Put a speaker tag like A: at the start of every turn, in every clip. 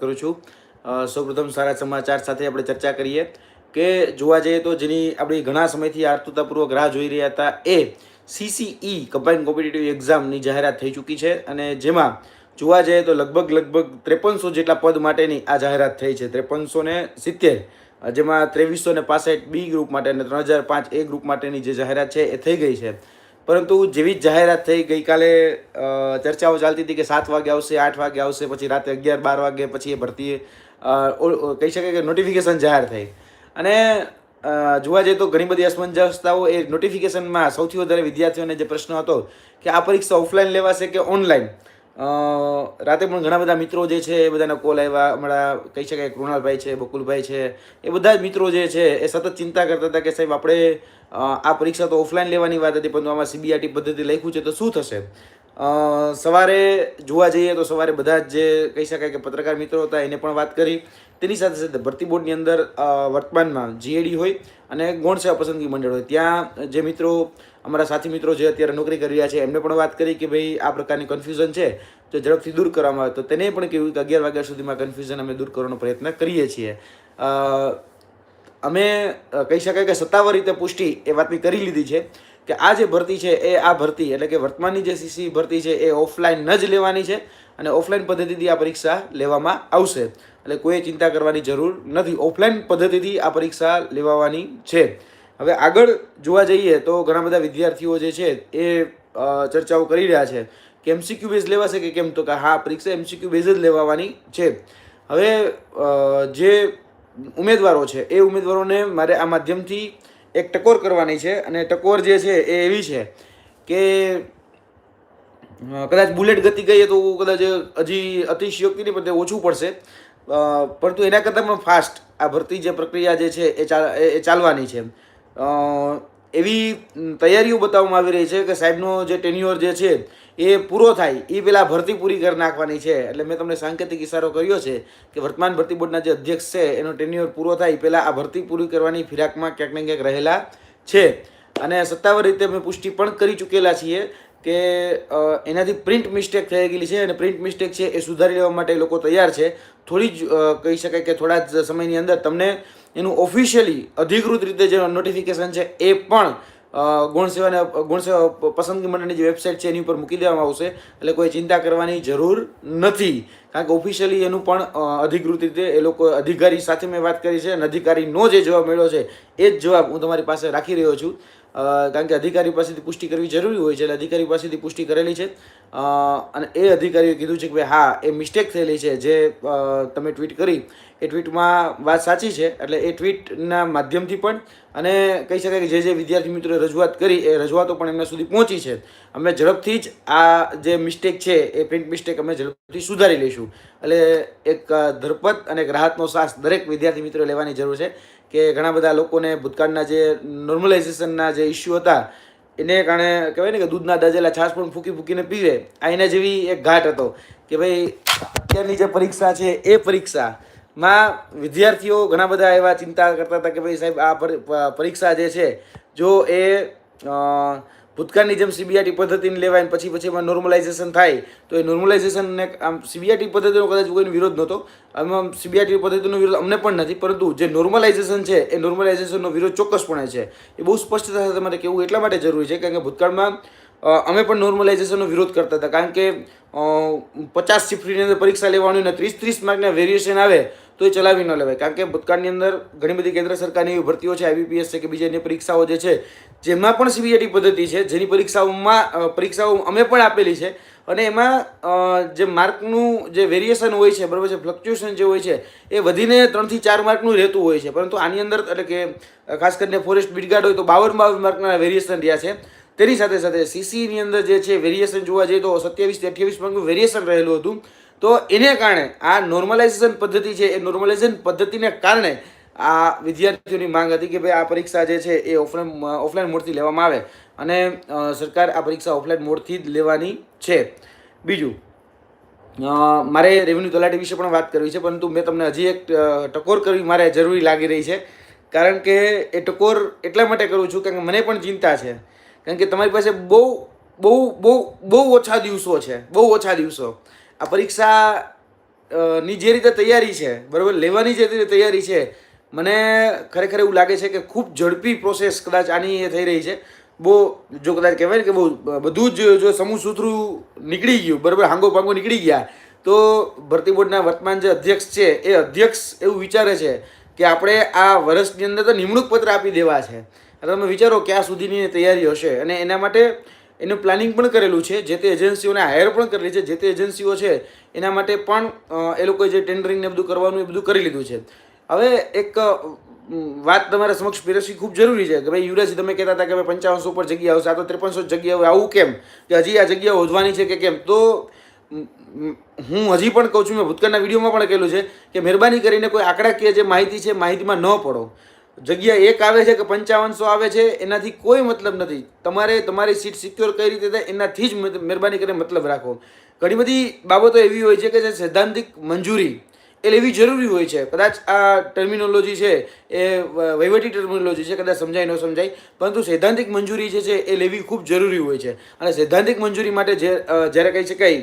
A: કરું છું. સૌપ્રથમ સારા સમાચાર સાથે આપણે ચર્ચા કરીએ કે જોવા જઈએ તો જેની આપણી ઘણા સમયથી આતુરતાપૂર્વક રાહ જોઈ રહ્યા હતા એ સીસીઈ કમ્બાઇન્ડ કોમ્પિટિટિવ એક્ઝામની જાહેરાત થઈ ચૂકી છે અને જેમાં જોવા જઈએ તો લગભગ લગભગ ત્રેપનસો જેટલા પદ માટેની આ જાહેરાત થઈ છે. ત્રેપનસો ને સિત્તેર, જેમાં ત્રેવીસો ને પાસઠ બી ગ્રુપ માટે અને ત્રણ હજાર પાંચ એ ગ્રુપ માટેની જે જાહેરાત છે એ થઈ ગઈ છે. પરંતુ જેવી જ જાહેરાત થઈ, ગઈકાલે ચર્ચાઓ ચાલતી હતી કે સાત વાગે આવશે, આઠ વાગે આવશે, પછી રાતે અગિયાર, બાર વાગે પછી એ ભરતી કહી શકાય કે નોટિફિકેશન જાહેર થઈ. અને જોવા જઈએ તો ઘણી બધી અસમંજસતાઓ એ નોટિફિકેશનમાં સૌથી વધારે વિદ્યાર્થીઓને જે પ્રશ્ન હતો કે આ પરીક્ષા ઓફલાઈન લેવાશે કે ઓનલાઈન રાતે પણ ઘણા બધા મિત્રો જે છે, એ બધાના કોલ આવ્યા. હમણાં કહી શકાય કૃણાલભાઈ છે, બકુલભાઈ છે, એ બધા જ મિત્રો જે છે, એ સતત ચિંતા કરતા હતા કે સાહેબ આપણે આ પરીક્ષા તો ઓફલાઈન લેવાની વાત હતી, પરંતુ આમાં સીબીઆરટી પદ્ધતિ લખ્યું છે, તો શું થશે? સવારે જોવા જઈએ તો સવારે બધા જ જે કહી શકાય કે પત્રકાર મિત્રો હતા, એને પણ વાત કરી. તેની સાથે સાથે ભરતી બોર્ડની અંદર વર્તમાનમાં જીએડી હોય અને ગૌણ સેવા પસંદગી મંડળ હોય. ત્યાં જે મિત્રો અમારા સાથી મિત્રો જે અત્યારે નોકરી કરી રહ્યા છે, એમને પણ વાત કરી કે ભાઈ આ પ્રકારની કન્ફ્યુઝન છે જો ઝડપથી દૂર કરવામાં આવે. તો તેને પણ કહ્યું કે અગિયાર વાગ્યા સુધીમાં કન્ફ્યુઝન અમે દૂર કરવાનો પ્રયત્ન કરીએ છીએ. અમે કહી શકાય કે સત્તાવાર રીતે પુષ્ટિ એ વાતની કરી લીધી છે કે આ જે ભરતી છે એ આ ભરતી, એટલે કે વર્તમાનની જે સીસી ભરતી છે એ ઓફલાઈન જ લેવાની છે અને ઓફલાઈન પદ્ધતિથી આ પરીક્ષા લેવામાં આવશે. એટલે કોઈ ચિંતા કરવાની જરૂર નથી. ઓફલાઈન પદ્ધતિથી આ પરીક્ષા લેવાની છે. હવે આગળ જોવા જઈએ તો ઘણા બધા વિદ્યાર્થીઓ જે છે એ ચર્ચાઓ કરી રહ્યા છે કે એમસીક્યુ બેઝ લેવાશે કે કેમ? તો કે હા પરીક્ષા એમસીક્યુ બેઝ જ લેવાની છે. હવે જે ઉમેદવારો છે એ ઉમેદવારોને મારે આ માધ્યમથી એક ટકોર કરવાની છે અને ટકોર જે છે એ એવી છે કે કદાચ બુલેટ ગતિ ગઈએ તો કદાચ હજી અતિશયોક્તિની તે ઓછું પડશે. પરંતુ એના કરતાં પણ ફાસ્ટ આ ભરતી જે પ્રક્રિયા જે છે એ ચાલ એ ચાલવાની છે. અ, એવી તૈયારીઓ બતાવવામાં આવી રહી છે કે સાહેબનો જે ટેન્યુઅર જે છે એ પૂરો થાય. એ પહેલાં ભરતી પૂરી કરી નાખવાની છે. એટલે મેં તમને સાંકેતિક ઇશારો કર્યો છે કે વર્તમાન ભરતી બોર્ડના જે અધ્યક્ષ છે, એનો ટેન્યુઅર પૂરો થાય પહેલાં આ ભરતી પૂરી કરવાની ફિરાકમાં ક્યાંક ને ક્યાંક રહેલા છે. અને સત્તાવાર રીતે અમે પુષ્ટિ પણ કરી ચૂકેલા છીએ. કે એનાથી પ્રિન્ટ મિસ્ટેક થઈ ગયેલી છે અને પ્રિન્ટ મિસ્ટેક છે એ સુધારી લેવા માટે લોકો તૈયાર છે. થોડી જ કહી શકાય કે થોડા જ સમયની અંદર તમને એનું ઓફિશિયલી અધિકૃત રીતે જે નોટિફિકેશન છે એ પણ ગુણસેવાને ગુણસેવા પસંદગી મંડળની જે વેબસાઇટ છે એની ઉપર મૂકી દેવામાં આવશે. એટલે કોઈ ચિંતા કરવાની જરૂર નથી. કારણ કે ઓફિશિયલી એનું પણ અધિકૃત રીતે એ લોકો અધિકારી સાથે મેં વાત કરી છે અને અધિકારીનો જે જવાબ મળ્યો છે, એ જ જવાબ હું તમારી પાસે રાખી રહ્યો છું. કારણ કે અધિકારી પાસેથી પુષ્ટિ કરવી જરૂરી હોય છે એટલે અધિકારી પાસેથી પુષ્ટિ કરેલી છે. અને એ અધિકારીએ કીધું છે કે ભાઈ હા, એ મિસ્ટેક થયેલી છે. જે તમે ટ્વીટ કરી એ ટ્વીટમાં વાત સાચી છે, એટલે એ ટ્વીટના માધ્યમથી પણ અને કહી શકાય કે જે જે વિદ્યાર્થી મિત્રોએ રજૂઆત કરી, એ રજૂઆતો પણ એમના સુધી પહોંચી છે. અમે ઝડપથી જ આ જે મિસ્ટેક છે, એ પ્રિન્ટ મિસ્ટેક અમે ઝડપથી સુધારી લઈશું. એટલે એક ધરપત અને એક રાહતનો શ્વાસ દરેક વિદ્યાર્થી મિત્રોએ લેવાની જરૂર છે કે ઘણા બધા લોકોને ભૂતકાળના જે નોર્મલાઇઝેશનના જે ઇસ્યુ હતા, એને કારણે કહેવાય ને કે દૂધના દાજેલા છાશ પણ ફૂકી ફૂકીને પીવે આ એના જેવી એક ઘાટ હતો કે ભાઈ અત્યારની જે પરીક્ષા છે, એ પરીક્ષામાં વિદ્યાર્થીઓ ઘણા બધા એવા ચિંતા કરતા હતા કે ભાઈ સાહેબ, આ પરી- પરીક્ષા જે છે, જો એ ભૂતકાળની જેમ સીબીઆરટી પદ્ધતિને લેવાય અને પછી પછી એમાં નોર્મલાઇઝેશન થાય, તો એ નોર્મલાઇઝેશનને આમ સીબીઆરટી પદ્ધતિનો કદાચ કોઈનો વિરોધ નહોતો. આમાં સીબીઆરટી પદ્ધતિનો વિરોધ અમને પણ નથી, પરંતુ જે નોર્મલાઇઝેશન છે, એ નોર્મલાઇઝેશનનો વિરોધ ચોક્કસપણે છે. એ બહુ સ્પષ્ટતા તમારે કહેવું એટલા માટે જરૂરી છે, કારણ કે ભૂતકાળમાં અમે પણ નોર્મલાઇઝેશનનો વિરોધ કરતા હતા. કારણ કે પચાસ શિફ્ટની અંદર પરીક્ષા લેવાની અને ત્રીસ ત્રીસ માર્કના વેરિએશન આવે તો એ ચલાવી ન લેવાય. કારણ કે ભૂતકાળની અંદર ઘણી બધી કેન્દ્ર સરકારની એવી ભરતીઓ છે આઈબીપીએસ છે કે બીજી અન્ય પરીક્ષાઓ જે છે, જેમાં પણ સીબીઆઈટી પદ્ધતિ છે, જેની પરીક્ષાઓમાં પરીક્ષાઓ અમે પણ આપેલી છે અને એમાં જે માર્કનું જે વેરિએશન હોય છે, બરાબર છે, ફ્લક્ચ્યુએશન જે હોય છે, એ વધીને ત્રણથી ચાર માર્કનું રહેતું હોય છે. પરંતુ આની અંદર એટલે કે ખાસ કરીને ફોરેસ્ટ બીટગાર્ડ હોય તો બાવન બાવન માર્કના વેરિએશન રહ્યા છે. તેની સાથે સાથે સીસીની અંદર જે છે, વેરિએશન જોવા જઈએ તો સત્યાવીસથી અઠ્યાવીસ માર્કનું વેરિએશન રહેલું હતું. તો એને કારણે આ નોર્મલાઇઝેશન પદ્ધતિ છે, એ નોર્મલાઇઝેશન પદ્ધતિને કારણે આ વિદ્યાર્થીઓની માંગ હતી કે ભાઈ આ પરીક્ષા જે છે એ ઓફલાઈન ઓફલાઈન મોડથી લેવામાં આવે અને સરકાર આ પરીક્ષા ઓફલાઈન મોડથી જ લેવાની છે. બીજું મારે રેવન્યુ તલાટી વિશે પણ વાત કરવી છે, પરંતુ મેં તમને હજી એક ટકોર કરવી મારે જરૂરી લાગી રહી છે. કારણ કે એ ટકોર એટલા માટે કરું છું કારણ કે મને પણ ચિંતા છે. કારણ કે તમારી પાસે બહુ બહુ બહુ બહુ ઓછા દિવસો છે, બહુ ઓછા દિવસો. આ પરીક્ષા ની જે રીતે તૈયારી છે, બરાબર, લેવાની જે રીતે તૈયારી છે, મને ખરેખર એવું લાગે છે કે ખૂબ ઝડપી પ્રોસેસ કદાચ આની એ થઈ રહી છે. બહુ, જો કદાચ કહેવાય ને કે બહુ, બધું જ જો સમૂહ સૂત્રું નીકળી ગયું, બરાબર, હાંગો પાંગો નીકળી ગયા, તો ભરતી બોર્ડના વર્તમાન જે અધ્યક્ષ છે, એ અધ્યક્ષ એવું વિચારે છે કે આપણે આ વર્ષની અંદર તો નિમણૂક પત્ર આપી દેવા છે. તમે વિચારો ક્યાં સુધીની તૈયારી હશે અને એના માટે એનું પ્લાનિંગ પણ કરેલું છે, જે તે એજન્સીઓને હાયર પણ કરેલી છે, જે તે એજન્સીઓ છે, એના માટે પણ એ લોકોએ જે ટેન્ડરિંગ ને બધું કરવાનું એ બધું કરી લીધું છે. હવે એક વાત તમારા સમક્ષ પીરસવી ખૂબ જરૂરી છે કે ભાઈ યુવરાજ, તમે કહેતા હતા કે ભાઈ પંચાવનસો પર જગ્યા આવશે, આ તો ત્રેપનસો જગ્યા હોય, આવું કેમ? કે હજી આ જગ્યા વધવાની છે કે કેમ? તો હું હજી પણ કહું છું, મેં ભૂતકાળના વિડીયોમાં પણ કહેલું છે કે મહેરબાની કરીને કોઈ આંકડાકીય જે માહિતી છે, માહિતીમાં ન પડો. જગ્યા એક આવે છે કે પંચાવનસો આવે છે, એનાથી કોઈ મતલબ નથી. તમારે તમારી સીટ સિક્યોર કઈ રીતે થાય, એનાથી જ મહેરબાની કરીને મતલબ રાખો. ઘણી બધી બાબતો એવી હોય છે કે જે સૈદ્ધાંતિક મંજૂરી એ લેવી જરૂરી હોય છે. કદાચ આ ટર્મિનોલોજી છે એ વહીવટી ટર્મિનોલોજી છે, કદાચ સમજાય ન સમજાય, પરંતુ સૈદ્ધાંતિક મંજૂરી જે છે એ લેવી ખૂબ જરૂરી હોય છે. અને સૈદ્ધાંતિક મંજૂરી માટે જે જ્યારે કહી શકાય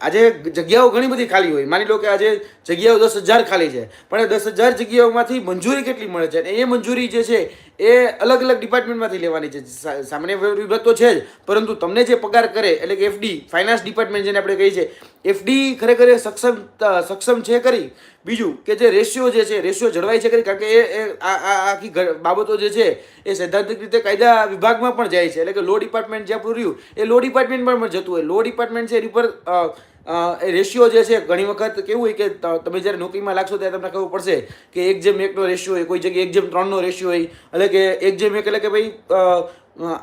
A: આજે જગ્યાઓ ઘણી બધી ખાલી હોય. માની લો કે આજે જગ્યાઓ દસ હજાર ખાલી છે. પણ એ દસ હજાર જગ્યાઓમાંથી મંજૂરી કેટલી મળે છે? અને એ મંજૂરી જે છે એ અલગ અલગ ડિપાર્ટમેન્ટમાંથી લેવાની છે. સામાન્ય વિભાગ તો છે જ. પરંતુ તમને જે પગાર કરે, એટલે કે એફડી ફાઇનાન્સ ડિપાર્ટમેન્ટ જેને આપણે કહીએ છીએ એફડી ખરેખર સક્ષમ સક્ષમ છે કરી બીજું કે જે રેશિયો જે છે રેશિયો જળવાય છે કરી કારણ કે એ એ આખી બાબતો જે છે, એ સૈદ્ધાંતિક રીતે કાયદા વિભાગમાં પણ જાય છે. એટલે કે લો ડિપાર્ટમેન્ટ જ્યાં પૂર્યું, એ લો ડિપાર્ટમેન્ટ પણ જતું હોય. લો ડિપાર્ટમેન્ટ છે, એની પર એ રેશિયો જે છે, ઘણી વખત કેવું હોય કે તમે જ્યારે નોકરીમાં લાગશો ત્યારે તમને ખબર પડશે કે એક જેમ એકનો રેશિયો હોય, કોઈ જગ્યાએ એક જેમ ત્રણનો રેશિયો હોય, એટલે કે એક જેમ એક એટલે કે ભાઈ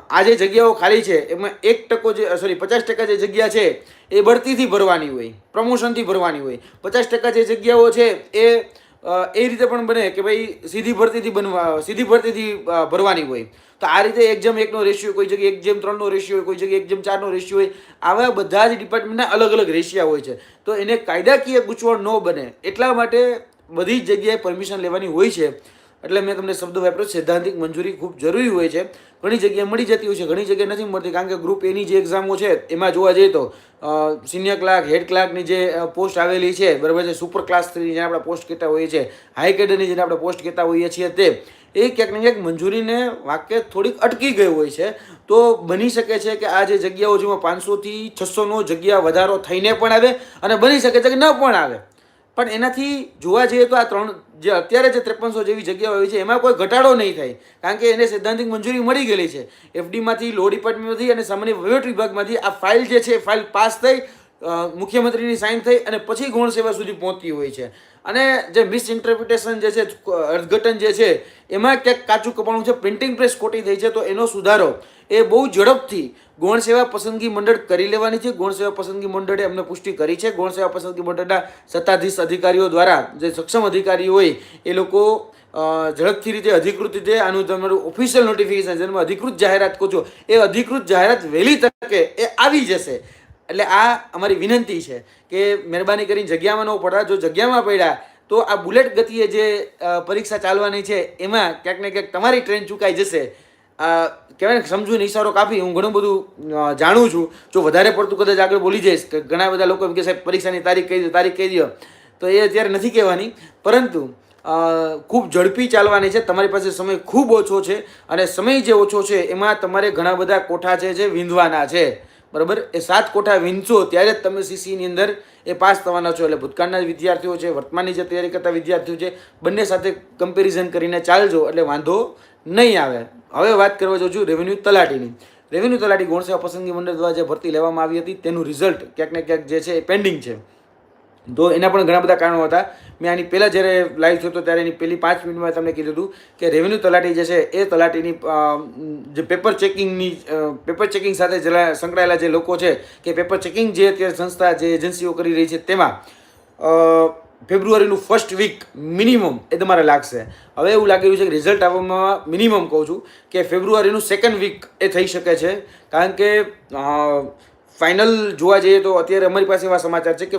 A: આ જે જગ્યાઓ ખાલી છે, એમાં એક ટકો જે સોરી પચાસ ટકા જે જગ્યા છે, એ બઢતીથી ભરવાની હોય પ્રમોશનથી ભરવાની હોય. પચાસ ટકા જે જગ્યાઓ છે, એ એ રીતે પણ બને કે ભાઈ સીધી ભરતીથી બનવા, સીધી ભરતીથી ભરવાની હોય. તો આ રીતે એક જેમ એકનો રેશિયો કોઈ જગ્યાએ એક જેમ ત્રણનો રેશિયો હોય, કોઈ જગ્યાએ એક જેમ ચારનો રેશિયો હોય, આવા બધા જ ડિપાર્ટમેન્ટના અલગ અલગ રેશિયા હોય છે. તો એને કાયદાકીય ગૂંચવણ ન બને એટલા માટે બધી જ જગ્યાએ પરમિશન લેવાની હોય છે. એટલે મેં તમને શબ્દ વાપર્યો, સૈદ્ધાંતિક મંજૂરી ખૂબ જરૂરી હોય છે. ઘણી જગ્યાએ મળી જતી હોય છે, ઘણી જગ્યાએ નથી મળતી, કારણ કે ગ્રુપ એની જે એક્ઝામો છે, એમાં જોવા જઈએ તો સિનિયર ક્લાર્ક હેડ ક્લાર્કની જે પોસ્ટ આવેલી છે, બરાબર છે સુપર ક્લાસ થ્રી જેને આપણે પોસ્ટ કહેતા હોઈએ છીએ હાઈ કેડરની જેને આપણે પોસ્ટ કહેતા હોઈએ છીએ તે, એ ક્યાંક ને ક્યાંક મંજૂરીને વાક્ય થોડીક અટકી ગઈ હોય છે. તો બની શકે છે કે આ જે જગ્યાઓ જેમાં પાંચસોથી છસોનો જગ્યા વધારો થઈને પણ આવે અને બની શકે છે કે ન પણ આવે. પણ એનાથી જોવા જઈએ તો આ ત્રણ જે અત્યારે જે ત્રેપનસો જેવી જગ્યાઓ આવી છે, એમાં કોઈ ઘટાડો નહીં થાય. કારણ કે એને સૈદ્ધાંતિક મંજૂરી મળી ગયેલી છે. એફડીમાંથી લો ડિપાર્ટમેન્ટમાંથી અને સામાન્ય વહીવટ વિભાગમાંથી આ ફાઇલ જે છે ફાઇલ પાસ થઈ મુખ્યમંત્રીની સાઇન થઈ અને પછી ગૌણ સેવા સુધી પહોંચતી હોય છે. અને જે મિસ ઇન્ટરપ્રિટેશન જે છે, અર્થઘટન જે છે, એમાં ક્યાંક કાચું કપાણું છે પ્રિન્ટિંગ પ્રેસ ખોટી થઈ છે, તો એનો સુધારો એ બહુ ઝડપથી ગૌણ સેવા પસંદગી મંડળ કરી લેવાની છે. ગૌણ સેવા પસંદગી મંડળે અમને પુષ્ટિ કરી છે. ગૌણ સેવા પસંદગી મંડળના સત્તાધીશ અધિકારીઓ દ્વારા જે સક્ષમ અધિકારીઓ હોય, એ લોકો ઝડપથી રીતે અધિકૃત રીતે આનું તમારું ઓફિશિયલ નોટિફિકેશન જેમાં અધિકૃત જાહેરાત કહો છો એ અધિકૃત જાહેરાત વહેલી તકે એ આવી જશે. એટલે આ અમારી વિનંતી છે કે મહેરબાની કરીને જગ્યામાં ન પડતા જો જગ્યામાં પડ્યા, તો આ બુલેટ ગતિએ જે પરીક્ષા ચાલવાની છે, એમાં ક્યાંક ને ક્યાંક તમારી ટ્રેન ચૂકાઈ જશે. કહેવાય ને સમજૂને ઈશારો કાપી હું ઘણું બધું જાણું છું. જો વધારે પડતું કદાચ આગળ બોલી જઈશ, કે ઘણા બધા લોકો એમ કે સાહેબ, પરીક્ષાની તારીખ કહી દો, તારીખ કહી દો, તો એ અત્યારે નથી કહેવાની. પરંતુ ખૂબ ઝડપી ચાલવાની છે. તમારી પાસે સમય ખૂબ ઓછો છે અને સમય જે ઓછો છે એમાં તમારે ઘણા બધા કોઠા છે જે વિંધવાના છે. બરાબર? એ સાત કોઠા વિંધશો ત્યારે જ તમે સીસીની અંદર એ પાસ થવાના છો. એટલે ભૂતકાળના વિદ્યાર્થીઓ છે, વર્તમાનની જે તૈયારી કરતા વિદ્યાર્થીઓ છે, બંને સાથે કમ્પેરિઝન કરીને ચાલજો. એટલે વાંધો નહીં આવે. હવે વાત કરવા છું રેવન્યુ તલાટીની. રેવન્યુ તલાટી ગૌણસેવા પસંદગી મંડળ દ્વારા જે ભરતી લેવામાં આવી હતી, તેનું રિઝલ્ટ ક્યાંક ને ક્યાંક જે છે એ પેન્ડિંગ છે. તો એના પણ ઘણા બધા કારણો હતા. મેં આની પહેલાં જ્યારે લાઈવ થયો હતો ત્યારે એની પહેલી પાંચ મિનિટમાં તમને કીધું હતું કે રેવન્યુ તલાટી જે છે એ તલાટીની જે પેપર ચેકિંગની પેપર ચેકિંગ સાથે સંકળાયેલા જે લોકો છે કે પેપર ચેકિંગ જે અત્યારે સંસ્થા, જે એજન્સીઓ કરી રહી છે તેમાં ફેબ્રુઆરીનું ફર્સ્ટ વીક મિનિમમ એ તમારે લાગશે. હવે એવું લાગી રહ્યું છે કે રિઝલ્ટ આવવામાં મિનિમમ કહું છું કે ફેબ્રુઆરીનું સેકન્ડ વીક એ થઈ શકે છે. કારણ કે ફાઇનલ જોવા જઈએ તો અત્યારે અમારી પાસે એવા સમાચાર છે કે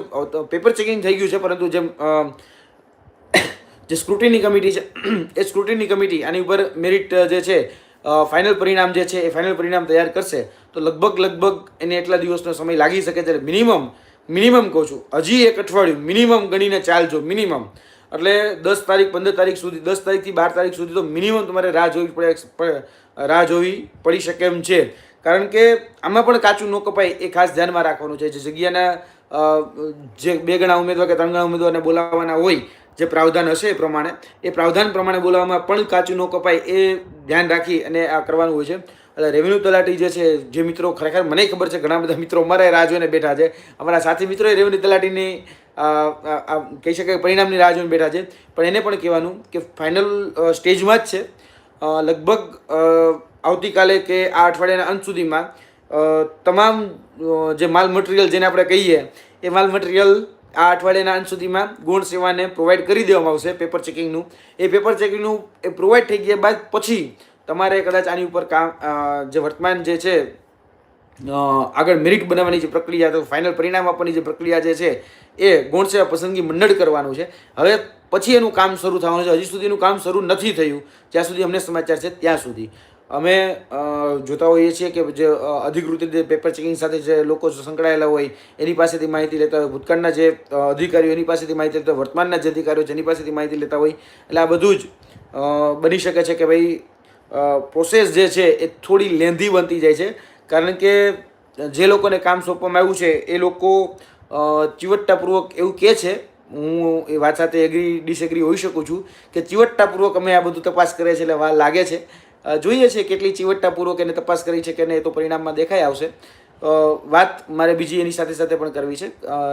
A: પેપર ચેકિંગ થઈ ગયું છે, પરંતુ જેમ જે સ્ક્રુટિની કમિટી છે, એ સ્ક્રુટિની કમિટી આની ઉપર મેરિટ જે છે ફાઇનલ પરિણામ જે છે, એ ફાઇનલ પરિણામ તૈયાર કરશે. તો લગભગ લગભગ એને એટલા દિવસનો સમય લાગી શકે છે મિનિમમ મિનિમમ કહું છું. હજી એક અઠવાડિયું મિનિમમ ગણીને ચાલજો, મિનિમમ. એટલે દસ તારીખ, પંદર તારીખ સુધી, દસ તારીખથી બાર તારીખ સુધી તો મિનિમમ તમારે રાહ જોવી પડે રાહ જોવી પડી શકે એમ છે. કારણ કે આમાં પણ કાચું ન કપાય એ ખાસ ધ્યાનમાં રાખવાનું છે. જે જગ્યાના જે બે ગણા ઉમેદવાર કે ત્રણ ગણા ઉમેદવારને બોલાવવાના હોય, જે પ્રાવધાન હશે એ પ્રમાણે, એ પ્રાવધાન પ્રમાણે બોલાવવામાં પણ કાચું ન કપાય એ ધ્યાન રાખી અને આ કરવાનું હોય છે. એટલે રેવન્યુ તલાટી જે છે, જે મિત્રો ખરેખર મને ખબર છે, ઘણા બધા મિત્રો અમારા રાહ જોઈને બેઠા છે. અમારા સાથી મિત્રોએ રેવન્યુ તલાટીની કહી શકાય પરિણામની રાહ જોઈને બેઠા છે. પણ એને પણ કહેવાનું કે ફાઇનલ સ્ટેજમાં જ છે. લગભગ આવતીકાલે કે આ અઠવાડિયાના અંત સુધીમાં તમામ જે માલ મટીરિયલ જેને આપણે કહીએ, એ માલ મટીરિયલ આ અઠવાડિયાના અંત સુધીમાં ગુણ સેવાને પ્રોવાઈડ કરી દેવામાં આવશે પેપર ચેકિંગનું એ પેપર ચેકિંગનું એ પ્રોવાઈડ થઈ ગયા બાદ પછી તમારે કદાચ આની ઉપર કામ જે વર્તમાન જે છે આગળ મેરિટ બનાવવાની જે પ્રક્રિયા, તો ફાઇનલ પરિણામ આપવાની જે પ્રક્રિયા જે છે, એ ગુણ છે પસંદગી મંડળ કરવાનું છે. હવે પછી એનું કામ શરૂ થવાનું છે. હજી સુધીનું કામ શરૂ નથી થયું. જ્યાં સુધી અમને સમાચાર છે ત્યાં સુધી. અમે જોતા હોઈએ છીએ કે જે અધિકૃત રીતે પેપર ચેકિંગ સાથે જે લોકો સંકળાયેલા હોય, એની પાસેથી માહિતી લેતા હોય, ભૂતકાળના જે અધિકારીઓ, એની પાસેથી માહિતી લેતા હોય, વર્તમાનના જે અધિકારીઓ જેની પાસેથી માહિતી લેતા હોય. એટલે આ બધું જ બની શકે છે કે ભાઈ પ્રોસેસ જે છે એ થોડી લેંધી બનતી જાય છે. કારણ કે જે લોકોને કામ સોંપવામાં આવ્યું છે, એ લોકો ચીવટ્ટાપૂર્વક એવું કહે છે, હું એ વાત સાથે એગ્રી ડિસએગ્રી હોઈ શકું છું કે ચીવટ્ટાપૂર્વક અમે આ બધું તપાસ કરીએ છીએ એટલે લાગે છે. જોઈએ છે કેટલી ચીવટતાપૂર્વક એને તપાસ કરી છે કે નહીં એ તો પરિણામમાં દેખાઈ આવશે. વાત મારે બીજી એની સાથે સાથે પણ કરવી છે.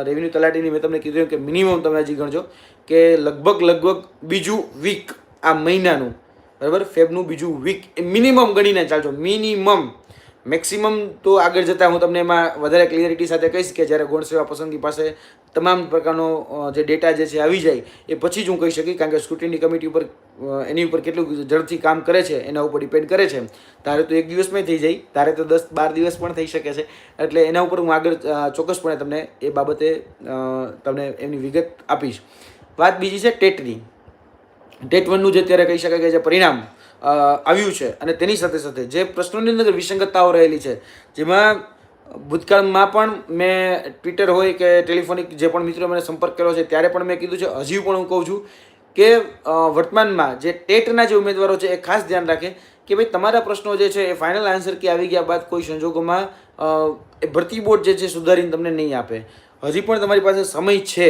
A: રેવન્યુ તલાટીની મેં તમને કીધું કે મિનિમમ તમે હજી ગણજો કે લગભગ લગભગ બીજું વીક આ મહિનાનું બરાબર? ફેબનું બીજું વીક એ મિનિમમ ગણીને ચાલજો મિનિમમ મેક્સિમમ તો આગળ જતાં હું તમને એમાં વધારે ક્લિયરિટી સાથે કહીશ કે જ્યારે ગૌણ સેવા પસંદગી પાસે તમામ પ્રકારનો જે ડેટા જે છે આવી જાય, એ પછી જ હું કહી શકી કારણ કે સ્ક્રુટિની કમિટી ઉપર એની ઉપર કેટલું ઝડપથી કામ કરે છે, એના ઉપર ડિપેન્ડ કરે છે. તારે તો એક દિવસમાં થઈ જાય, તારે તો દસ બાર દિવસ પણ થઈ શકે છે. એટલે એના ઉપર હું આગળ ચોક્કસપણે તમને એ બાબતે તમને એમની વિગત આપીશ. વાત બીજી છે ટેટની ટેટ વનનું જે અત્યારે કહી શકાય કે જે પરિણામ આવ્યું છે અને તેની સાથે સાથે જે પ્રશ્નોની અંદર વિસંગતતાઓ રહેલી છે, જેમાં ભૂતકાળમાં પણ મેં ટ્વિટર હોય કે ટેલિફોનિક જે પણ મિત્રો મને સંપર્ક કર્યો છે, ત્યારે પણ મેં કીધું છે, હજી પણ હું કહું છું કે વર્તમાનમાં જે ટેટના જે ઉમેદવારો છે એ ખાસ ધ્યાન રાખે કે ભાઈ તમારા પ્રશ્નો જે છે એ ફાઇનલ આન્સર કે આવી ગયા બાદ કોઈ સંજોગોમાં એ ભરતી બોર્ડ જે છે સુધારીને તમને નહીં આપે. હજી પણ તમારી પાસે સમય છે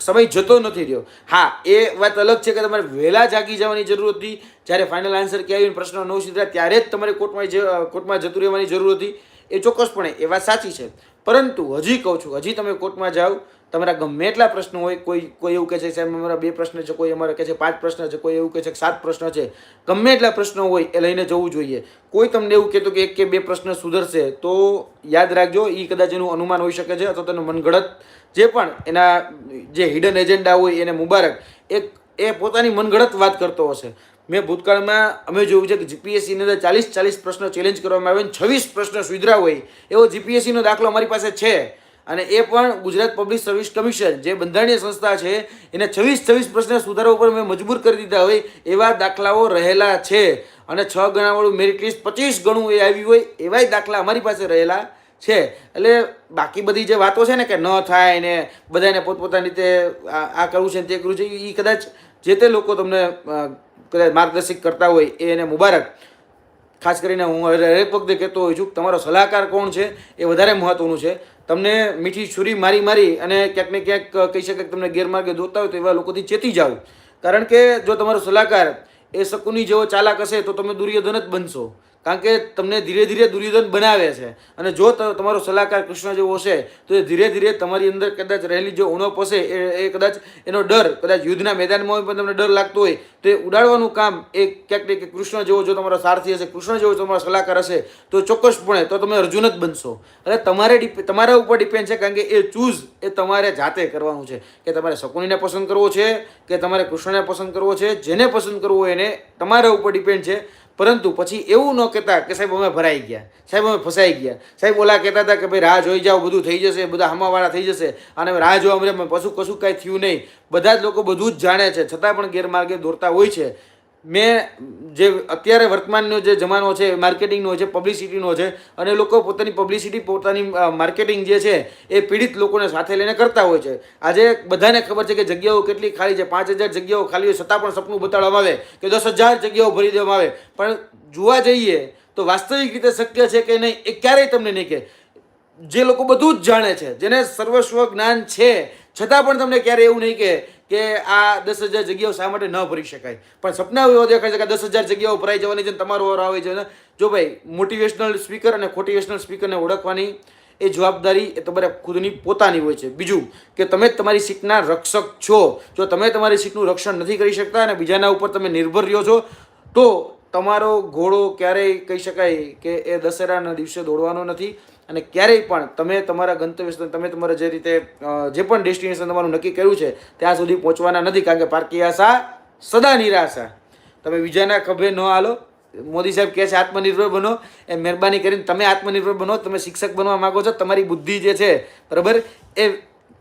A: સમય જતો નથી રહ્યો. હા, એ વાત અલગ છે કે તમારે વહેલા જાગી જવાની જરૂર હતી. જ્યારે ફાઇનલ આન્સર કે આવીને પ્રશ્ન ન રહ્યા ત્યારે જ તમારે કોર્ટમાં કોર્ટમાં જતું રહેવાની જરૂર હતી. એ ચોક્કસપણે એ વાત સાચી છે. પરંતુ હજી કહું છું, હજી તમે કોર્ટમાં જાઓ તમારા ગમે એટલા પ્રશ્નો હોય, કોઈ કોઈ એવું કહે છે, સાહેબ, અમારા બે પ્રશ્ન છે, કોઈ અમારે કહે છે, પાંચ પ્રશ્ન છે, કોઈ એવું કહે છે કે સાત પ્રશ્ન છે. ગમે એટલા પ્રશ્નો હોય એ લઈને જવું જોઈએ. કોઈ તમને એવું કહેતું કે એક કે બે પ્રશ્ન સુધરશે, તો યાદ રાખજો એ કદાચ એનું અનુમાન હોઈ શકે છે અથવા તેનું મનગઢત જે પણ એના જે હિડન એજન્ડા હોય એને મુબારક એક એ પોતાની મનગઢત વાત કરતો હશે. મેં ભૂતકાળમાં અમે જોયું છે કે જીપીએસસીની અંદર ચાલીસ ચાલીસ પ્રશ્નો ચેલેન્જ કરવામાં આવે છવ્વીસ પ્રશ્ન સુધરા હોય, એવો જીપીએસસીનો દાખલો અમારી પાસે છે. અને એ પણ ગુજરાત પબ્લિક સર્વિસ કમિશન જે બંધારણીય સંસ્થા છે, એને છવ્વીસ છવ્વીસ પ્રશ્ન સુધારા ઉપર મેં મજબૂર કરી દીધા હોય એવા દાખલાઓ રહેલા છે. અને છ ગણાવાળું મેરિટ લિસ્ટ પચીસ ગણું એ આવ્યું હોય એવાય દાખલા અમારી પાસે રહેલા છે. એટલે બાકી બધી જે વાતો છે ને કે ન થાય ને બધાને પોતપોતાની રીતે આ કરવું છે તે કરવું છે એ કદાચ જે તે લોકો તમને કદાચ માર્ગદર્શિત કરતા હોય એ એને મુબારક. ખાસ કરીને હું હરેક વખતે કહેતો હોઉં છું તમારો સલાહકાર કોણ છે એ વધારે મહત્ત્વનું છે. તમને મીઠી છુરી મારી મારી અને ક્યાંક ને ક્યાંક કહી શકે તમને ગેરમાર્ગે દોરતા હોય તો એવા લોકોથી ચેતી જાઓ કારણ કે જો તમારો સલાહકાર એ શકુની જેવો ચાલાક હશે તો તમે દુર્યોધન જ બનશો. કારણ કે તમને ધીરે ધીરે દુર્યોધન બનાવે છે. અને જો તમારો સલાહકાર કૃષ્ણ જેવો હશે, તો એ ધીરે ધીરે તમારી અંદર કદાચ રહેલી જે ઉણપ હશે, એ એ કદાચ એનો ડર, કદાચ યુદ્ધના મેદાનમાં પણ તમને ડર લાગતો હોય, તો એ ઉડાડવાનું કામ એ ક્યાંક ક્યાંક કૃષ્ણ જેવો જો તમારો સારથી હશે, કૃષ્ણ જેવો તમારો સલાહકાર હશે, તો ચોક્કસપણે તો તમે અર્જુન જ બનશો. અને તમારે તમારા ઉપર ડિપેન્ડ છે કારણ કે એ ચૂઝ એ તમારે જાતે કરવાનું છે. કે તમારે શકુનીને પસંદ કરવો છે, કે તમારે કૃષ્ણને પસંદ કરવો છે, જેને પસંદ કરવો એને તમારા ઉપર ડિપેન્ડ છે. પરંતુ પછી એવું ન કહેતા કે સાહેબ અમે ભરાઈ ગયા, સાહેબ અમે ફસાઈ ગયા. સાહેબ ઓલા કહેતા હતા કે ભાઈ, રાહ જોઈ જાઓ, બધું થઈ જશે, બધા હમાવાળા થઈ જશે અને રાહ જોવા મળે પશુ કશું કાંઈ થયું નહીં. બધા જ લોકો બધું જ જાણે છે, છતાં પણ ગેરમાર્ગે દોરતા હોય છે. મેં જે અત્યારે વર્તમાનનો જે જમાનો છે માર્કેટિંગનો છે પબ્લિસિટીનો છે, અને લોકો પોતાની પબ્લિસિટી પોતાની માર્કેટિંગ જે છે, એ પીડિત લોકોને સાથે લઈને કરતા હોય છે. આજે બધાને ખબર છે કે જગ્યાઓ કેટલી ખાલી છે. પાંચ હજાર જગ્યાઓ ખાલી હોય, છતાં પણ સપનું બતાડવામાં આવે કે દસ હજાર જગ્યાઓ ભરી દેવામાં આવે. પણ જોવા જઈએ તો વાસ્તવિક રીતે શક્ય છે કે નહીં, એ ક્યારેય તમને નહીં કહે. જે લોકો બધું જ જાણે છે, જેને સર્વસ્વ જ્ઞાન છે, છતાં પણ તમને ક્યારેય એવું નહીં કે કે આ દસ હજાર જગ્યાઓ શા માટે ન ભરી શકાય? પણ સપના એવો દેખાય છે કે દસ હજાર જગ્યાઓ ભરાઈ જવાની છે તમારો ઓર આવે છે જો ભાઈ મોટિવેશનલ સ્પીકર અને મોટિવેશનલ સ્પીકરને ઓળખવાની એ જવાબદારી એ તમારે ખુદની પોતાની હોય છે. બીજું કે તમે તમારી સીટના રક્ષક છો. જો તમે તમારી સીટનું રક્ષણ નથી કરી શકતા અને બીજાના ઉપર તમે નિર્ભર રહ્યો છો, તો તમારો ઘોડો ક્યારેય કહી શકાય કે એ દશેરાના દિવસે દોડવાનો નથી. અને ક્યારેય પણ તમે તમારા ગંતવ્ય સ્થાન તમે તમારા જે રીતે જે પણ ડેસ્ટિનેશન તમારું નક્કી કર્યું છે, ત્યાં સુધી પહોંચવાના નથી, કારણ કે પારકી આશા સદા નિરાશા. તમે બીજાના ખભે ન હાલો. મોદી સાહેબ કહે છે, આત્મનિર્ભર બનો. એ મહેરબાની કરીને તમે આત્મનિર્ભર બનો. તમે શિક્ષક બનવા માંગો છો, તમારી બુદ્ધિ જે છે, બરાબર, એ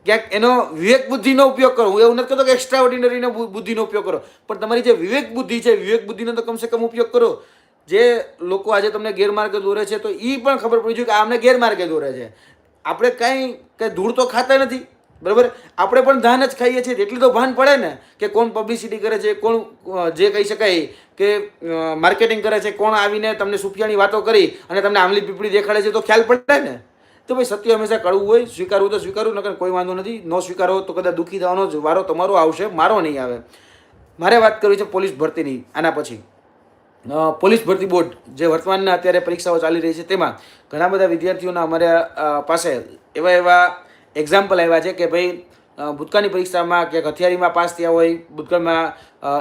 A: ક્યાંક એનો વિવેક બુદ્ધિનો ઉપયોગ કરો. હું એવું નથી કહેતો કે એક્સ્ટ્રા ઓર્ડિનરીનો બુદ્ધિનો ઉપયોગ કરો. પણ તમારી જે વિવેક બુદ્ધિ છે, વિવેક બુદ્ધિનો તો કમસે કમ ઉપયોગ કરો. જે લોકો આજે તમને ગેરમાર્ગે દોરે છે, તો એ પણ ખબર પડી જોઈએ કે આ અમને ગેરમાર્ગે દોરે છે. આપણે કાંઈ કંઈ ધૂળ તો ખાતા નથી, બરાબર? આપણે પણ ધાન જ ખાઈએ છીએ એટલું તો ભાન પડે ને કે કોણ પબ્લિસિટી કરે છે, કોણ જે કહી શકાય કે માર્કેટિંગ કરે છે, કોણ આવીને તમને સુફિયાની વાતો કરી અને તમને આમલી પીપળી દેખાડે છે, તો ખ્યાલ પડે ને? તો ભાઈ સત્ય હંમેશા કડવું હોય, સ્વીકારવું તો સ્વીકારવું, નકર કોઈ વાંધો નથી. ન સ્વીકારો તો કદાચ દુઃખી થવાનો જ વારો તમારો આવશે, મારો નહીં આવે. મારે વાત કરવી છે પોલીસ ભરતીની, આના પછી. પોલીસ ભરતી બોર્ડ જે વર્તમાનના અત્યારે પરીક્ષાઓ ચાલી રહી છે તેમાં ઘણા બધા વિદ્યાર્થીઓના અમારા પાસે એવા એવા એક્ઝામ્પલ આવ્યા છે કે ભાઈ ભૂતકાળની પરીક્ષામાં ક્યાંક હથિયારીમાં પાસ થયા હોય, ભૂતકાળમાં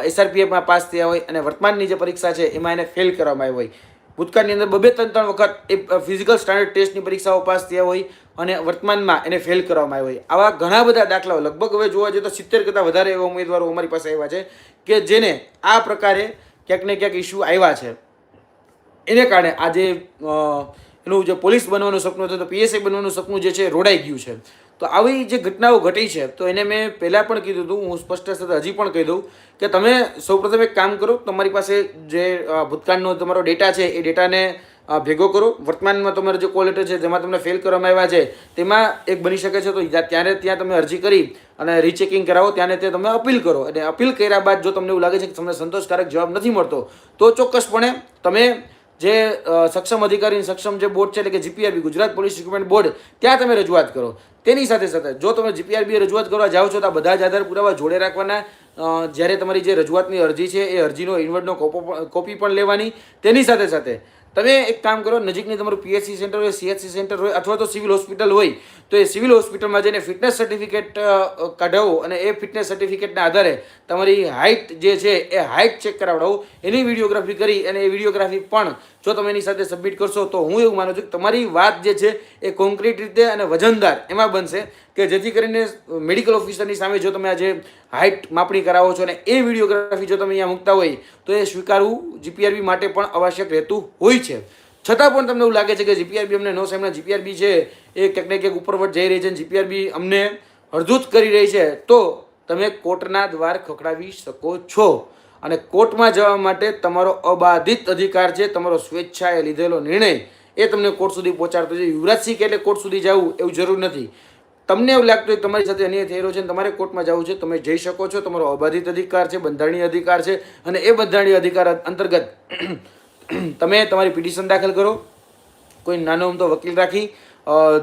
A: એસઆરપીએફમાં પાસ થયા હોય અને વર્તમાનની જે પરીક્ષા છે એમાં એને ફેલ કરવામાં આવ્યો હોય. ભૂતકાળની અંદર બબે ત્રણ ત્રણ વખત એ ફિઝિકલ સ્ટાન્ડર્ડ ટેસ્ટની પરીક્ષાઓ પાસ થયા હોય અને વર્તમાનમાં એને ફેલ કરવામાં આવ્યો હોય. આવા ઘણા બધા દાખલાઓ, લગભગ હવે જોવા જઈએ તો સિત્તેર કરતાં વધારે એવા ઉમેદવારો અમારી પાસે આવ્યા છે કે જેને આ પ્રકારે ક્યાંક ને ક્યાંક ઇસ્યુ આવ્યા છે. એને કારણે આજે એનું જે પોલીસ બનવાનું સપનું હતું, તો પીએસઆઈ બનવાનું સપનું જે છે, રોડાઈ ગયું છે. તો આવી જે ઘટનાઓ ઘટી છે, તો એને મેં પહેલાં પણ કીધું હતું, હું સ્પષ્ટ સાથે હજી પણ કહી દઉં કે તમે સૌપ્રથમ એક કામ કરો, તમારી પાસે જે ભૂતકાળનો તમારો ડેટા છે, એ ડેટાને ભેગો કરો. વર્તમાનમાં તમારો જે કોલ લેટર છે, જેમાં તમને ફેલ કરવામાં આવ્યા છે, તેમાં એક બની શકે છે. તો ત્યારે ત્યાં તમે અરજી કરી અને રીચેકિંગ કરાવો, ત્યારે તે તમે અપીલ કરો. અને અપીલ કર્યા બાદ જો તમને એવું લાગે છે કે તમને સંતોષકારક જવાબ નથી મળતો, તો ચોક્કસપણે તમે જે સક્ષમ અધિકારી સક્ષમ જે બોર્ડ છે, એટલે કે GPRB Gujarat police recruitment board ત્યાં તમે રજૂઆત કરો. તેની સાથે સાથે જો તમે જીપીઆરબી રજૂઆત કરવા જાઓ છો, તો બધા જ આધાર પુરાવા જોડે રાખવાના. જ્યારે તમારી જે રજૂઆતની અરજી છે, એ અરજીનો ઇન્વર્ટનો કોપી પણ લેવાની. તેની સાથે સાથે તમે એક કામ કરો, નજીકની તમારું પીએચસી સેન્ટર હોય સીએચસી સેન્ટર હોય, અથવા તો સિવિલ હોસ્પિટલ હોય, તો એ સિવિલ હોસ્પિટલમાં જઈને ફિટનેસ સર્ટિફિકેટ કઢાવો અને એ ફિટનેસ સર્ટિફિકેટના આધારે તમારી હાઇટ જે છે, એ હાઇટ ચેક કરાવડાવો. એની વિડીયોગ્રાફી કરી અને એ વિડીયોગ્રાફી પણ જો તમે એની સાથે સબમિટ કરશો તો હું એવું માનું છું કે તમારી વાત જે છે એ કોન્ક્રીટ રીતે અને વજનદાર એમાં બનશે કે જેથી કરીને મેડિકલ ઓફિસરની સામે જો તમે આજે હાઇટ માપણી કરાવો છો અને એ વિડીયોગ્રાફી જો તમે અહીંયા મૂકતા હોય તો એ સ્વીકારવું જીપીઆરબી માટે પણ આવશ્યક રહેતું હોય છે. છતાં પણ તમને એવું લાગે છે કે જીપીઆરબી અમને નો સાહેબના જીપીઆરબી છે એ ક્યાંક ને ક્યાંક ઉપરવટ જઈ રહી છે જીપીઆરબી અમને અડધૂત કરી રહી છે, તો તમે કોર્ટના દ્વાર ખખડાવી શકો છો. અને કોર્ટમાં જવા માટે તમારો અબાધિત અધિકાર છે, તમારો સ્વેચ્છાએ લીધેલો નિર્ણય, એ તમને કોર્ટ સુધી પહોંચાડતો છે. યુવરાજસિંહ કે એટલે કોર્ટ સુધી જવું એવું જરૂર નથી. તમને એવું લાગતું હોય તમારી સાથે અન્યાય થઈ રહ્યો છે તમારે કોર્ટમાં જવું છે, તમે જઈ શકો છો. તમારો અબાધિત અધિકાર છે, બંધારણીય અધિકાર છે અને એ બંધારણીય અધિકાર અંતર્ગત તમે તમારી પિટિશન દાખલ કરો. કોઈ નાનો અમતો વકીલ રાખી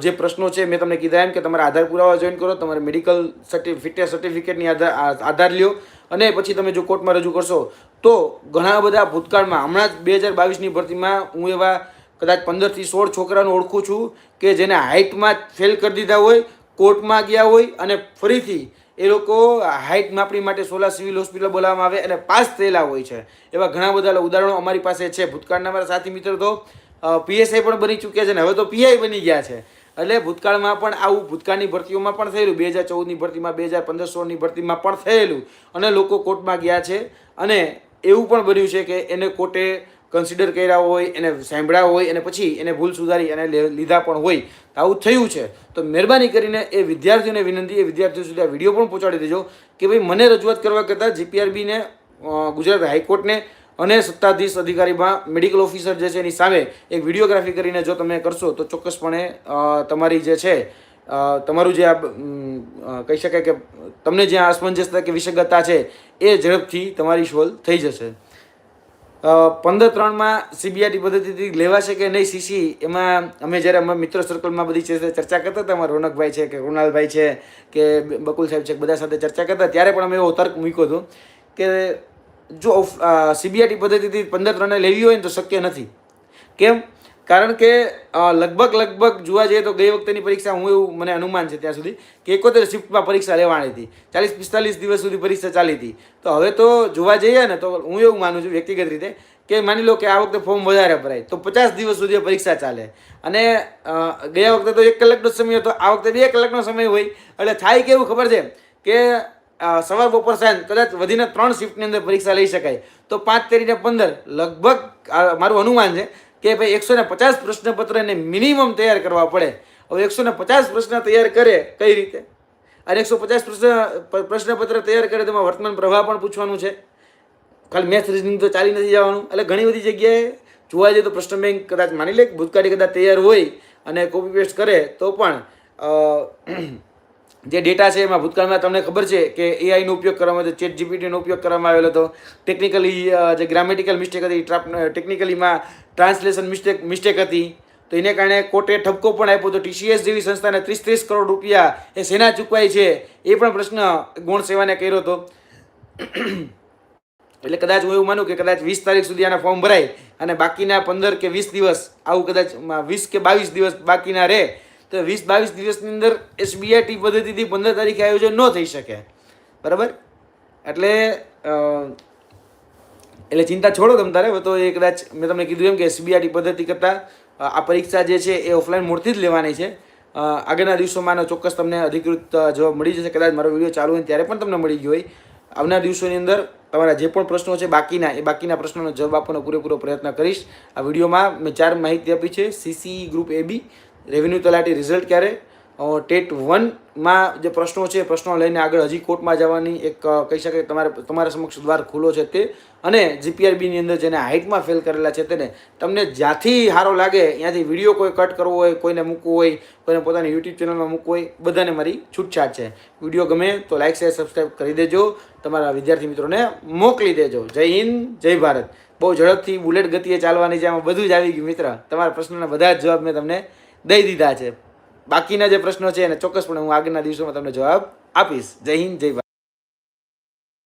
A: જે પ્રશ્નો છે મેં તમને કીધા એમ કે તમારા આધાર પુરાવા જોઈન કરો, તમારે મેડિકલ સર્ટિ, ફિટનેસ સર્ટિફિકેટની આધાર આધાર લ્યો. અને પછી તમે જો કોર્ટમાં રજૂ કરશો, તો ઘણા બધા ભૂતકાળમાં, હમણાં જ બે હજાર બાવીસની ભરતીમાં હું એવા કદાચ પંદરથી સોળ છોકરાને ઓળખું છું કે જેને હાઇટમાં ફેલ કરી દીધા હોય, કોર્ટમાં ગયા હોય અને ફરીથી એ લોકો હાઇટ માપણી માટે સોલા સિવિલ હોસ્પિટલ બોલાવવામાં આવે અને પાસ થયેલા હોય છે. એવા ઘણા બધા ઉદાહરણો અમારી પાસે છે ભૂતકાળના મારા સાથી મિત્રો તો. પીએસઆઈ પણ બની ચૂક્યા છે ને હવે તો પીઆઈ બની ગયા છે. એટલે ભૂતકાળમાં પણ આવું ભૂતકાળની ભરતીઓમાં પણ થયેલું. બે હજાર ચૌદની ભરતીમાં, બે હજાર પંદર સોળની ભરતીમાં પણ થયેલું. અને લોકો કોર્ટમાં ગયા છે. અને એવું પણ બન્યું છે કે એને કોર્ટે કન્સિડર કર્યા હોય, એને સાંભળ્યા હોય, અને પછી એને ભૂલ સુધારી અને લીધા પણ હોય. તો આવું થયું છે. તો મહેરબાની કરીને એ વિદ્યાર્થીઓને વિનંતી, એ વિદ્યાર્થીઓ સુધી આ વીડિયો પણ પહોંચાડી દેજો કે ભાઈ મને રજૂઆત કરવા કરતાં જીપીઆરબીને ગુજરાત હાઈકોર્ટને અને સત્તાધીશ અધિકારીમાં મેડિકલ ઓફિસર જે છે એની સામે એક વિડીયોગ્રાફી કરીને જો તમે કરશો તો ચોક્કસપણે તમારી જે છે તમારું જે આ કહી શકાય કે તમને જે અસમંજસતા કે વિસંગતતા છે એ ઝડપથી તમારી સોલ્વ થઈ જશે. પંદર ત્રણમાં સીબીઆઈટી પદ્ધતિથી લેવાશે કે નહીં સીસી એમાં અમે જ્યારે અમે મિત્રો સર્કલમાં બધી ચર્ચા કરતા હતા, અમારા રોનકભાઈ છે કે કૃણાલભાઈ છે કે બકુલ સાહેબ છે બધા સાથે ચર્ચા કરતા ત્યારે પણ અમે એવો તર્ક મૂક્યો હતો કે જો સીબીઆઈટી પદ્ધતિથી પંદર ત્રણે લેવી હોય ને તો શક્ય નથી. કેમ? કારણ કે લગભગ લગભગ જોવા જઈએ તો ગઈ વખતેની પરીક્ષા હું એવું, મને અનુમાન છે ત્યાં સુધી કે એકોતેર શિફ્ટમાં પરીક્ષા લેવાની હતી. ચાલીસ પિસ્તાલીસ દિવસ સુધી પરીક્ષા ચાલી હતી. તો હવે તો જોવા જઈએ ને તો હું એવું માનું છું વ્યક્તિગત રીતે કે માની લો કે આ વખતે ફોર્મ વધારે ભરાય, તો પચાસ દિવસ સુધી પરીક્ષા ચાલે. અને ગયા વખતે તો એક કલાકનો સમય હતો, આ વખતે બે કલાકનો સમય હોય. એટલે થાય કેવું ખબર છે કે સવાર બપોર સાંજ, કદાચ વધીને ત્રણ શિફ્ટની અંદર પરીક્ષા લઈ શકાય. તો પાંચ તેરીને પંદર, લગભગ મારું અનુમાન છે કે ભાઈ એકસો ને પચાસ પ્રશ્નપત્ર એને મિનિમમ તૈયાર કરવા પડે. હવે એકસો ને પચાસ પ્રશ્ન તૈયાર કરે કઈ રીતે? અને એકસો પચાસ પ્રશ્ન, પ્રશ્નપત્ર તૈયાર કરે તેમાં વર્તમાન પ્રવાહ પણ પૂછવાનું છે. ખાલી મેથ્સ રીઝનિંગ તો ચાલી નથી જવાનું. એટલે ઘણી બધી જગ્યાએ જોવા જઈએ તો પ્રશ્ન બેંક કદાચ માની લે ભૂતકાળી કદાચ તૈયાર હોય અને કોપી પેસ્ટ કરે, તો પણ જે ડેટા છે એમાં ભૂતકાળમાં તમને ખબર છે કે એઆઈનો ઉપયોગ કરવામાં આવ્યો હતો ચેટ જીપીટીનો ઉપયોગ કરવામાં આવેલો હતો. ટેકનિકલી જે ગ્રામેટિકલ મિસ્ટેક હતી ટેકનિકલીમાં ટ્રાન્સલેશન મિસ્ટેક મિસ્ટેક હતી. તો એને કારણે કોર્ટે ઠપકો પણ આપ્યો તો ટીસીએસ જેવી સંસ્થાને ત્રીસ ત્રીસ કરોડ રૂપિયા એ સેના ચૂકવાય છે, એ પણ પ્રશ્ન ગૌણ સેવાને કર્યો હતો. એટલે કદાચ હું એવું માનું કે કદાચ વીસ તારીખ સુધી આના ફોર્મ ભરાય અને બાકીના પંદર કે વીસ દિવસ આવું કદાચ વીસ કે બાવીસ દિવસ બાકીના રહે તો વીસ બાવીસ દિવસની અંદર એસબીઆઈટી પદ્ધતિથી પંદર તારીખે આયોજન ન થઈ શકે. બરાબર? એટલે એટલે ચિંતા છોડો તમ તારે. તો એ કદાચ મેં તમને કીધું એમ કે એસબીઆઈટી પદ્ધતિ કરતાં આ પરીક્ષા જે છે એ ઓફલાઈન મૂળથી જ લેવાની છે. આગળના દિવસોમાં ચોક્કસ તમને અધિકૃત જવાબ મળી જશે. કદાચ મારો વીડિયો ચાલુ હોય ત્યારે પણ તમને મળી ગયો હોય. આવનાર દિવસોની અંદર તમારા જે પણ પ્રશ્નો છે બાકીના, એ બાકીના પ્રશ્નોનો જવાબ આપવાનો પૂરેપૂરો પ્રયત્ન કરીશ. આ વિડીયોમાં મેં ચાર માહિતી આપી છે. CC group A B revenue તલાટી રિઝલ્ટ ક્યારે? ટેટ વનમાં જે પ્રશ્નો છે પ્રશ્નો લઈને આગળ હજી કોર્ટમાં જવાની એક કહી શકાય તમારે, તમારા સમક્ષ દ્વાર ખુલ્લો છે તે. અને જીપીઆરબીની અંદર જેને હાઇટમાં ફેલ કરેલા છે તેને, તમને જ્યાંથી સારો લાગે, ત્યાંથી વીડિયો કોઈ કટ કરવો હોય, કોઈને મૂકવું હોય, કોઈને પોતાની યુટ્યુબ ચેનલમાં મૂકવું હોય, બધાને મારી છૂટછાટ છે. વીડિયો ગમે તો લાઇક શેર સબસ્ક્રાઈબ કરી દેજો. તમારા વિદ્યાર્થી મિત્રોને મોકલી દેજો. જય હિન્દ, જય ભારત. બહુ ઝડપથી બુલેટ ગતિએ ચાલવાની છે, આમાં બધું જ આવી ગયું મિત્ર. તમારા પ્રશ્નના બધા જ જવાબ મેં તમને દઈ દીધા છે. બાકીના જે પ્રશ્નો છે એને ચોક્કસપણે હું આગળના દિવસોમાં તમને જવાબ આપીશ. જય હિન્દ, જય